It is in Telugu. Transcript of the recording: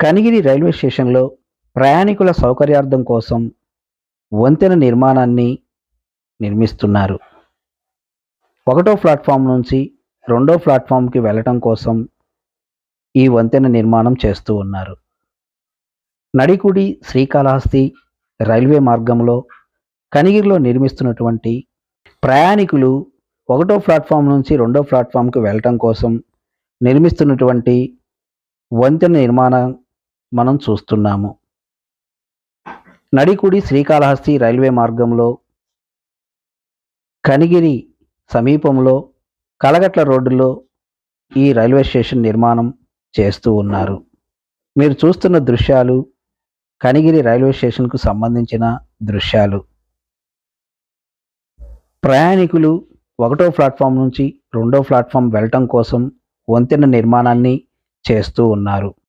కనిగిరి రైల్వే స్టేషన్లో ప్రయాణికుల సౌకర్యార్థం కోసం వంతెన నిర్మాణాన్ని నిర్మిస్తున్నారు. ఒకటో ప్లాట్ఫామ్ నుంచి రెండో ప్లాట్ఫామ్కి వెళ్ళటం కోసం ఈ వంతెన నిర్మాణం చేస్తూ ఉన్నారు. నడికుడి శ్రీకాళహస్తి రైల్వే మార్గంలో కనిగిరిలో నిర్మిస్తున్నటువంటి ప్రయాణికులు ఒకటో ప్లాట్ఫామ్ నుంచి రెండో ప్లాట్ఫామ్కి వెళ్ళటం కోసం నిర్మిస్తున్నటువంటి వంతెన నిర్మాణం మనం చూస్తున్నాము. నడికుడి శ్రీకాళహస్తి రైల్వే మార్గంలో కనిగిరి సమీపంలో కలగట్ల రోడ్డులో ఈ రైల్వే స్టేషన్ నిర్మాణం చేస్తూ ఉన్నారు. మీరు చూస్తున్న దృశ్యాలు కనిగిరి రైల్వే స్టేషన్కు సంబంధించిన దృశ్యాలు. ప్రయాణికులు ఒకటో ప్లాట్ఫామ్ నుంచి రెండో ప్లాట్ఫామ్ వెళ్ళటం కోసం వంతెన నిర్మాణాన్ని చేస్తూ ఉన్నారు.